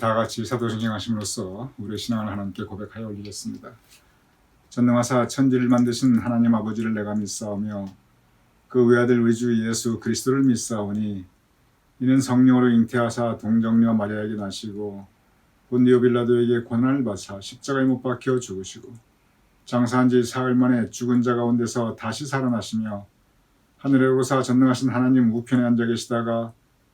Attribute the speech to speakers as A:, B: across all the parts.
A: 다 같이 사도신경 하심으로써 우리의 신앙을 하나님께 고백하여 올리겠습니다. 전능하사 천지를 만드신 하나님 아버지를 내가 믿사오며 그 외아들 우리 주 예수 그리스도를 믿사오니 이는 성령으로 잉태하사 동정녀 마리아에게 나시고 본디오 빌라도에게 고난을 받사 십자가에 못 박혀 죽으시고 장사한 지 사흘 만에 죽은 자 가운데서 다시 살아나시며 하늘에 오르사 전능하신 하나님 우편에 앉아 계시다가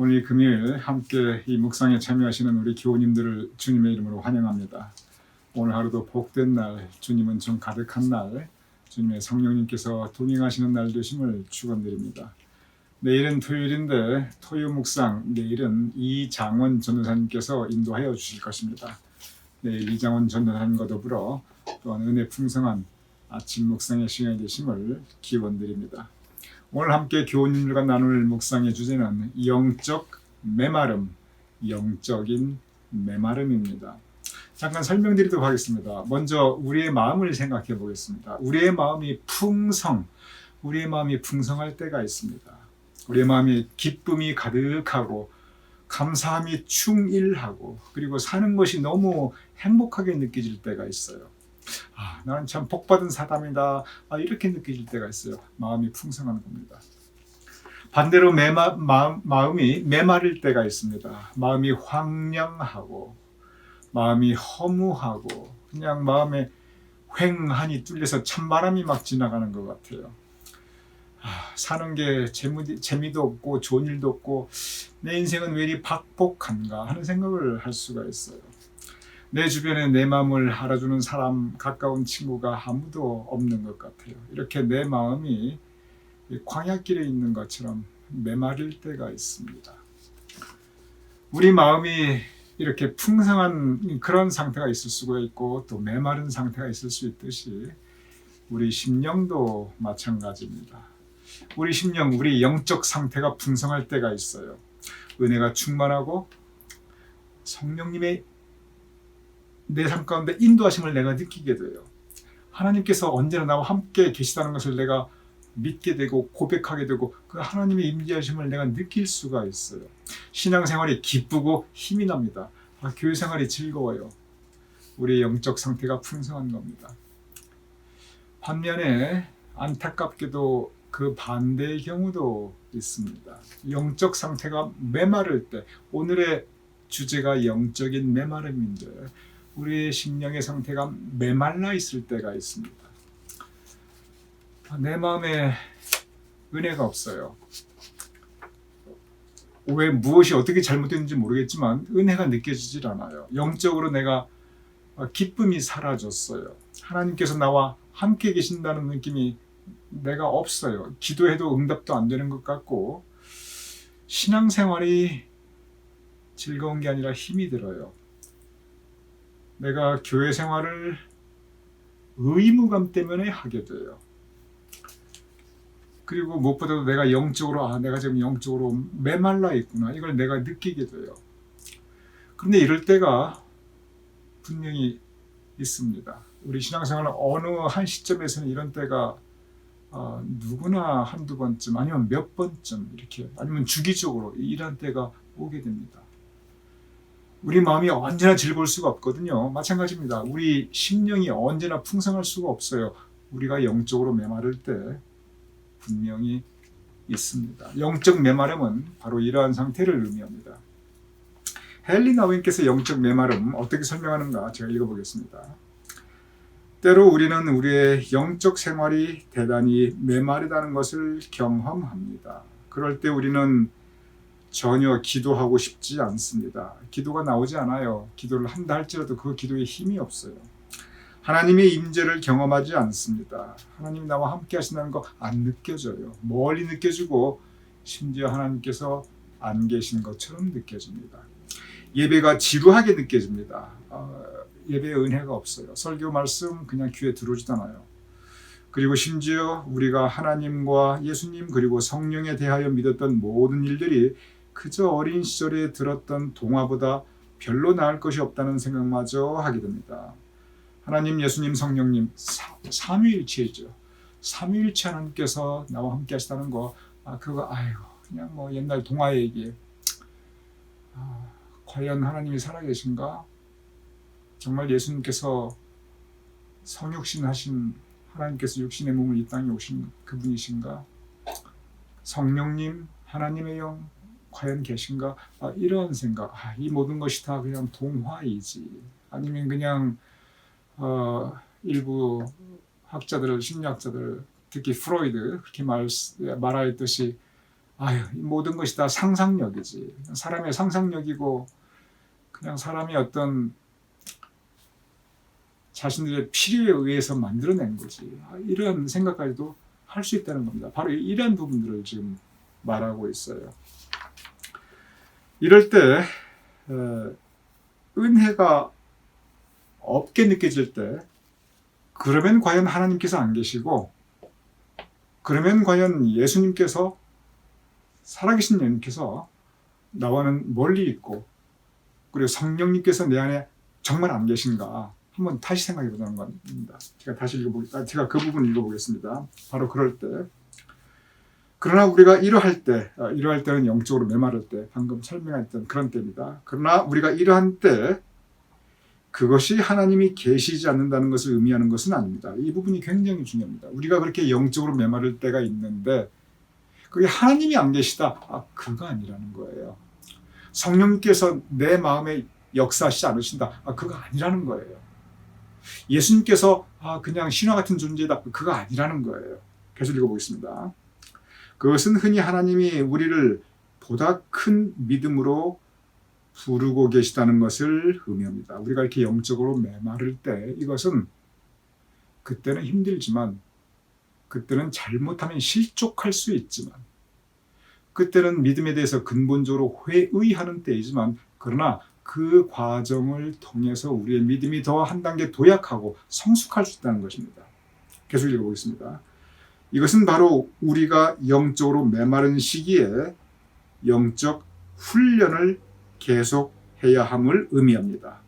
A: 오늘 이 금요일 함께 이 묵상에 참여하시는 우리 교우님들을 주님의 이름으로 환영합니다.
B: 오늘 하루도 복된 날, 주님은 좀 가득한 날, 주님의 성령님께서 동행하시는 날 되심을 축원드립니다. 내일은 토요일인데 토요 묵상 내일은 이장원 전도사님께서 인도하여 주실 것입니다. 내일 이장원 전도사님과 더불어 또한 은혜 풍성한 아침 묵상의 시간이 되심을 기원드립니다. 오늘 함께 교우님들과 나눌 묵상의 주제는 영적 메마름, 영적인 메마름입니다. 잠깐 설명드리도록 하겠습니다. 먼저 우리의 마음을 생각해 보겠습니다. 우리의 마음이 풍성, 우리의 마음이 풍성할 때가 있습니다. 우리의 마음이 기쁨이 가득하고 감사함이 충일하고 그리고 사는 것이 너무 행복하게 느껴질 때가 있어요. 아, 나는 참 복받은 사람이다. 아, 이렇게 느껴질 때가 있어요. 마음이 풍성한 겁니다. 반대로 메마, 마음, 마음이 메마를 때가 있습니다. 마음이 황량하고 마음이 허무하고 그냥 마음에 횡하니 뚫려서 찬바람이 막 지나가는 것 같아요. 아, 사는 게 재미, 재미도 없고 좋은 일도 없고 내 인생은 왜 이리 박복한가 하는 생각을 할 수가 있어요. 내 주변에 내 마음을 알아주는 사람, 가까운 친구가 아무도 없는 것 같아요. 이렇게 내 마음이 이 광야길에 있는 것처럼 메마를 때가 있습니다. 우리 마음이 이렇게 풍성한 그런 상태가 있을 수가 있고 또 메마른 상태가 있을 수 있듯이 우리 심령도 마찬가지입니다. 우리 심령, 우리 영적 상태가 풍성할 때가 있어요. 은혜가 충만하고 성령님의 내 삶 가운데 인도하심을 내가 느끼게 돼요. 하나님께서 언제나 나와 함께 계시다는 것을 내가 믿게 되고 고백하게 되고 그 하나님의 임재하심을 내가 느낄 수가 있어요. 신앙생활이 기쁘고 힘이 납니다. 아, 교회 생활이 즐거워요. 우리의 영적 상태가 풍성한 겁니다. 반면에 안타깝게도 그 반대의 경우도 있습니다. 영적 상태가 메마를 때 오늘의 주제가 영적인 메마름인데 우리의 심령의 상태가 메말라 있을 때가 있습니다. 내 마음에 은혜가 없어요. 왜 무엇이 어떻게 잘못됐는지 모르겠지만 은혜가 느껴지질 않아요. 영적으로 내가 기쁨이 사라졌어요. 하나님께서 나와 함께 계신다는 느낌이 내가 없어요. 기도해도 응답도 안 되는 것 같고 신앙생활이 즐거운 게 아니라 힘이 들어요. 내가 교회 생활을 의무감 때문에 하게 돼요. 그리고 무엇보다도 내가 영적으로 아 내가 지금 영적으로 메말라 있구나 이걸 내가 느끼게 돼요. 그런데 이럴 때가 분명히 있습니다. 우리 신앙생활 어느 한 시점에서는 이런 때가 어, 누구나 한두 번쯤 아니면 몇 번쯤 이렇게 아니면 주기적으로 이런 때가 오게 됩니다. 우리 마음이 언제나 즐거울 수가 없거든요. 마찬가지입니다. 우리 심령이 언제나 풍성할 수가 없어요. 우리가 영적으로 메마를 때 분명히 있습니다. 영적 메마름은 바로 이러한 상태를 의미합니다. 헨리 나윈께서 영적 메마름 어떻게 설명하는가 제가 읽어보겠습니다. 때로 우리는 우리의 영적 생활이 대단히 메마르다는 것을 경험합니다. 그럴 때 우리는 전혀 기도하고 싶지 않습니다. 기도가 나오지 않아요. 기도를 한다 할지라도 그 기도에 힘이 없어요. 하나님의 임재를 경험하지 않습니다. 하나님 나와 함께 하신다는 거 안 느껴져요. 멀리 느껴지고 심지어 하나님께서 안 계신 것처럼 느껴집니다. 예배가 지루하게 느껴집니다. 어, 예배에 은혜가 없어요. 설교 말씀 그냥 귀에 들어오지도 않아요. 그리고 심지어 우리가 하나님과 예수님 그리고 성령에 대하여 믿었던 모든 일들이 그저 어린 시절에 들었던 동화보다 별로 나을 것이 없다는 생각마저 하게 됩니다. 하나님, 예수님, 성령님 삼위일체죠. 삼위일체 하나님께서 나와 함께 하시다는 거, 아 그거 아이고 그냥 뭐 옛날 동화 얘기. 아, 과연 하나님이 살아계신가? 정말 예수님께서 성육신 하신 하나님께서 육신의 몸을 이 땅에 오신 그분이신가? 성령님, 하나님의 영 과연 계신가? 아, 이런 생각. 아, 이 모든 것이 다 그냥 동화이지. 아니면 그냥 어, 일부 학자들, 심리학자들, 특히 프로이드 그렇게 말, 말하였듯이 아유, 이 모든 것이 다 상상력이지. 사람의 상상력이고 그냥 사람이 어떤 자신들의 필요에 의해서 만들어낸 거지. 아, 이런 생각까지도 할 수 있다는 겁니다. 바로 이러한 부분들을 지금 말하고 있어요. 이럴 때 어, 은혜가 없게 느껴질 때 그러면 과연 하나님께서 안 계시고 그러면 과연 예수님께서 살아계신 예수님께서 나와는 멀리 있고 그리고 성령님께서 내 안에 정말 안 계신가 한번 다시 생각해 보자는 겁니다. 제가 다시 읽어보 제가 그 부분 읽어보겠습니다. 바로 그럴 때 그러나 우리가 이러할 때 어, 이러할 때는 영적으로 메마를 때 방금 설명했던 그런 때입니다. 그러나 우리가 이러한 때 그것이 하나님이 계시지 않는다는 것을 의미하는 것은 아닙니다. 이 부분이 굉장히 중요합니다. 우리가 그렇게 영적으로 메마를 때가 있는데 그게 하나님이 안 계시다. 아, 그거 아니라는 거예요. 성령님께서 내 마음에 역사하시지 않으신다. 아, 그거 아니라는 거예요. 예수님께서 아, 그냥 신화 같은 존재다. 그거 아니라는 거예요. 계속 읽어보겠습니다. 그것은 흔히 하나님이 우리를 보다 큰 믿음으로 부르고 계시다는 것을 의미합니다. 우리가 이렇게 영적으로 메마를 때 이것은 그때는 힘들지만 그때는 잘못하면 실족할 수 있지만 그때는 믿음에 대해서 근본적으로 회의하는 때이지만 그러나 그 과정을 통해서 우리의 믿음이 더 한 단계 도약하고 성숙할 수 있다는 것입니다. 계속 읽어보겠습니다. 이것은 바로 우리가 영적으로 메마른 시기에 영적 훈련을 계속해야 함을 의미합니다.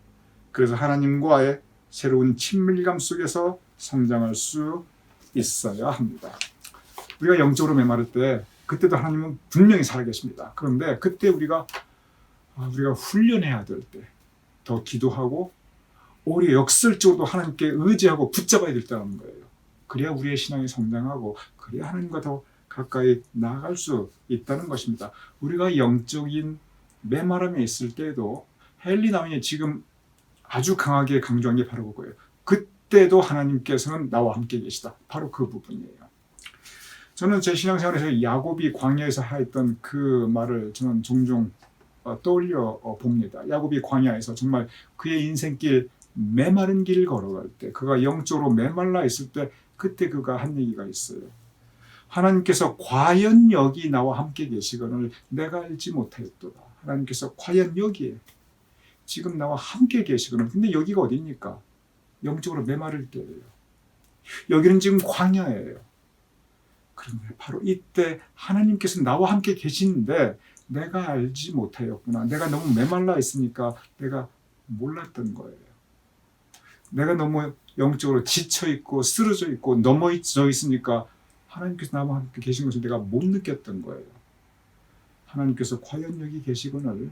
B: 그래서 하나님과의 새로운 친밀감 속에서 성장할 수 있어야 합니다. 우리가 영적으로 메마를 때 그때도 하나님은 분명히 살아계십니다. 그런데 그때 우리가 아, 우리가 훈련해야 될 때 더 기도하고 오히려 역설적으로 하나님께 의지하고 붙잡아야 될 때라는 거예요. 그래야 우리의 신앙이 성장하고 그래야 하나님과 더 가까이 나아갈 수 있다는 것입니다. 우리가 영적인 메마름에 있을 때에도 헨리 나윈이 지금 아주 강하게 강조한 게 바로 그거예요. 그때도 하나님께서는 나와 함께 계시다. 바로 그 부분이에요. 저는 제 신앙생활에서 야곱이 광야에서 하였던 그 말을 저는 종종 어, 떠올려 어, 봅니다. 야곱이 광야에서 정말 그의 인생길 메마른 길을 걸어갈 때, 그가 영적으로 메말라 있을 때, 그때 그가 한 얘기가 있어요. 하나님께서 과연 여기 나와 함께 계시거늘 내가 알지 못하였도다. 하나님께서 과연 여기에 지금 나와 함께 계시거늘 근데 여기가 어디입니까? 영적으로 메마를 때예요. 여기는 지금 광야예요. 그런데 바로 이때 하나님께서 나와 함께 계시는데 내가 알지 못하였구나. 내가 너무 메말라 있으니까 내가 몰랐던 거예요. 내가 너무 영적으로 지쳐 있고 쓰러져 있고 넘어져 있으니까 하나님께서 나와 함께 계신 것을 내가 못 느꼈던 거예요. 하나님께서 과연 여기 계시거늘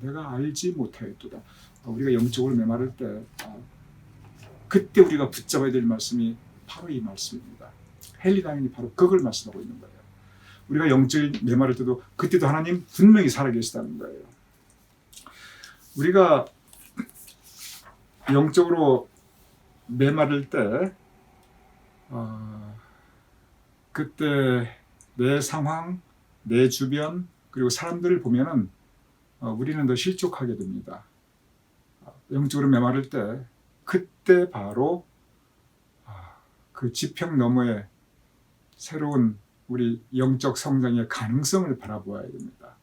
B: 내가 알지 못하였도다. 우리가 영적으로 메마를 때 아, 그때 우리가 붙잡아야 될 말씀이 바로 이 말씀입니다. 헬리다인이 바로 그걸 말씀하고 있는 거예요. 우리가 영적인 메마를 때도 그때도 하나님 분명히 살아계시다는 거예요. 우리가 영적으로 메마를 때 어, 그때 내 상황, 내 주변 그리고 사람들을 보면은 어, 우리는 더 실족하게 됩니다. 어, 영적으로 메마를 때 그때 바로 아, 그 지평 너머에 새로운 우리 영적 성장의 가능성을 바라보아야 됩니다.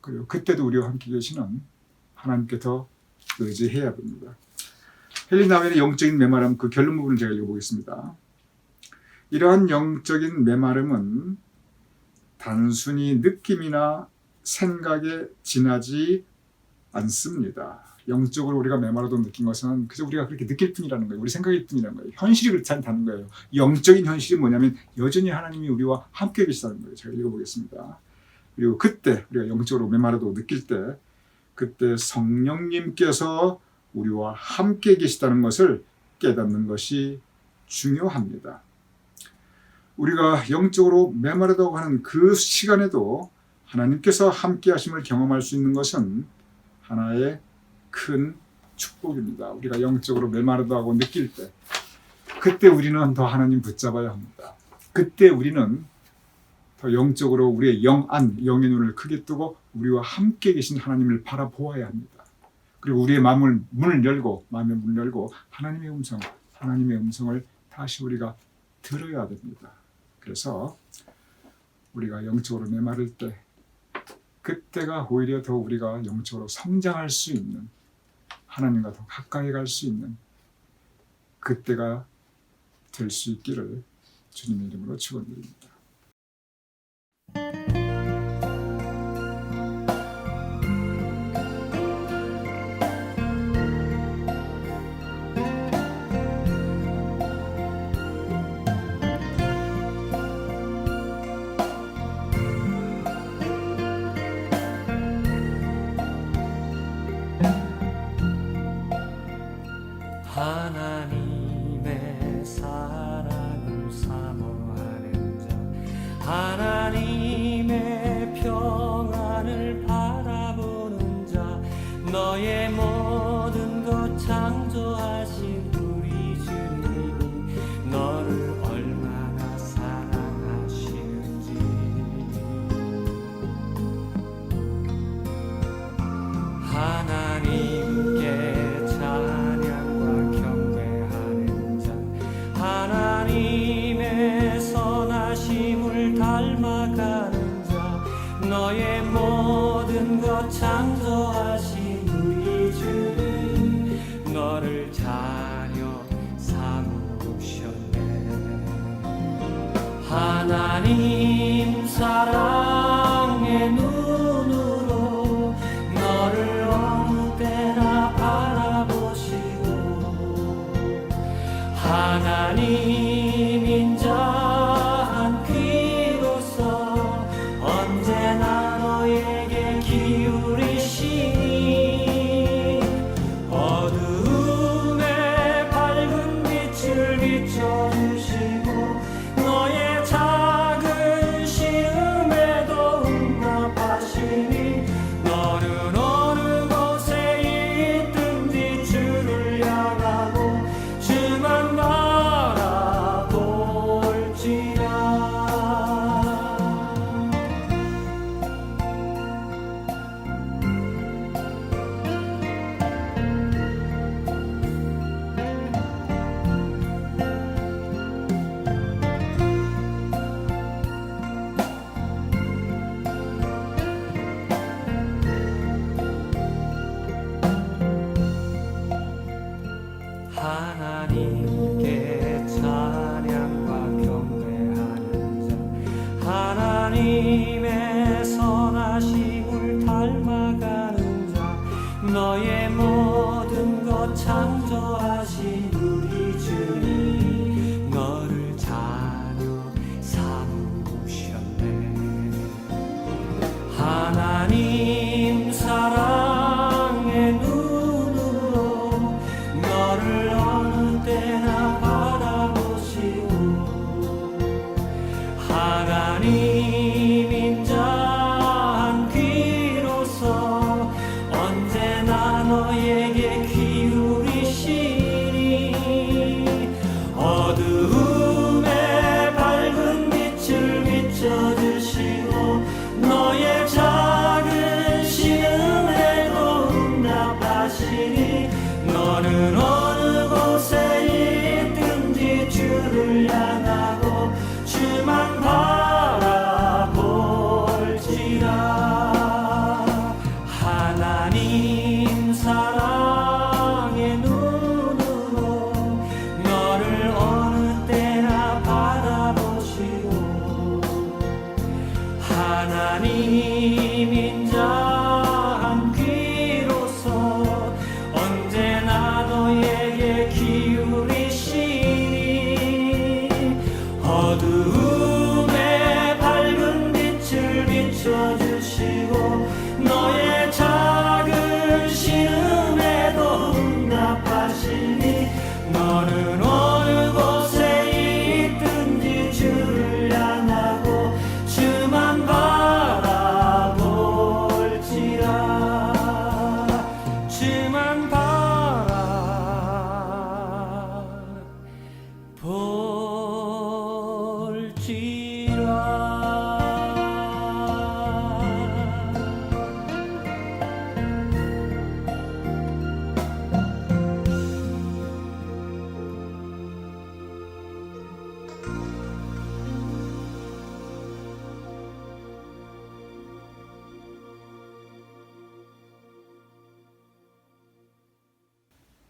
B: 그리고 그때도 우리와 함께 계시는 하나님께 더 의지해야 됩니다. 헬리나웬의 영적인 메마름 그 결론 부분을 제가 읽어보겠습니다. 이러한 영적인 메마름은 단순히 느낌이나 생각에 지나지 않습니다. 영적으로 우리가 메마르도 느낀 것은 그저 우리가 그렇게 느낄 뿐이라는 거예요. 우리 생각일 뿐이라는 거예요. 현실이 그렇지 않다는 거예요. 영적인 현실이 뭐냐면 여전히 하나님이 우리와 함께 계시다는 거예요. 제가 읽어보겠습니다. 그리고 그때 우리가 영적으로 메마르도 느낄 때 그때 성령님께서 우리와 함께 계시다는 것을 깨닫는 것이 중요합니다. 우리가 영적으로 메마르다고 하는 그 시간에도 하나님께서 함께 하심을 경험할 수 있는 것은 하나의 큰 축복입니다. 우리가 영적으로 메마르다고 느낄 때 그때 우리는 더 하나님 붙잡아야 합니다. 그때 우리는 더 영적으로 우리의 영안, 영의 눈을 크게 뜨고 우리와 함께 계신 하나님을 바라보아야 합니다.
A: 그리고 우리의 마음을 문을 열고 마음의 문을 열고 하나님의 음성, 하나님의 음성을 다시 우리가 들어야 됩니다. 그래서 우리가 영적으로 메마를 때 그때가 오히려 더 우리가 영적으로 성장할 수 있는 하나님과 더 가까이 갈 수 있는 그때가 될 수 있기를 주님의 이름으로 축원드립니다.
C: 하나님 I do.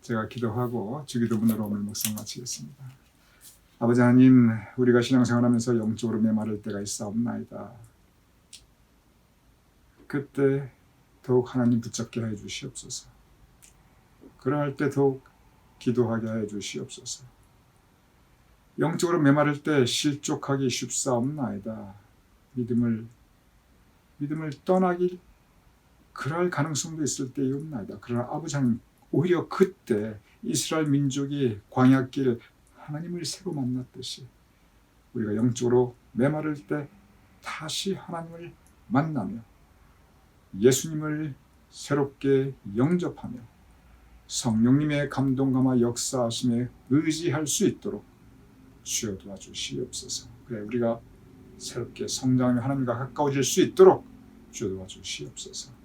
B: 제가 기도하고 주기도문으로 오늘 묵상 마치겠습니다. 아버지 하나님, 우리가 신앙생활하면서 영적으로 메마를 때가 있사옵나이다. 그때 더욱 하나님 붙잡게 해 주시옵소서. 그러할 때 더욱 기도하게 해 주시옵소서. 영적으로 메마를 때 실족하기 쉽사옵나이다. 믿음을 믿음을 떠나기 그럴 가능성도 있을 때이옵나이다. 그러나 아버지 하나님 오히려 그때 이스라엘 민족이 광야길 하나님을 새로 만났듯이 우리가 영적으로 메마를 때 다시 하나님을 만나며 예수님을 새롭게 영접하며 성령님의 감동감화 역사하심에 의지할 수 있도록 주여 도와주시옵소서. 그래 우리가 새롭게 성장하며 하나님과 가까워질 수 있도록 주여 도와주시옵소서.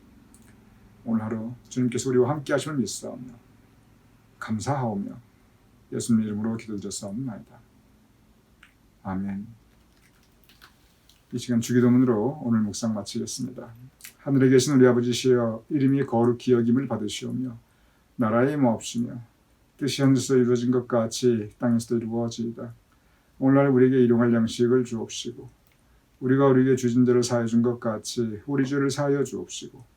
B: 오늘 하루 주님께서 우리와 함께 하심을 믿사오며 감사하오며 예수님 이름으로 기도드렸사옵나이다. 아멘. 이 시간 주기도문으로 오늘 묵상 마치겠습니다. 하늘에 계신 우리 아버지시여 이름이 거룩히 여김을 받으시오며 나라의 모없으며 뜻이 하늘에서 이루어진 것 같이 땅에서도 이루어지이다. 오늘날 우리에게 일용할 양식을 주옵시고 우리가 우리에게 주신 대로 사해 준것 같이 우리 죄를 사하여 주옵시고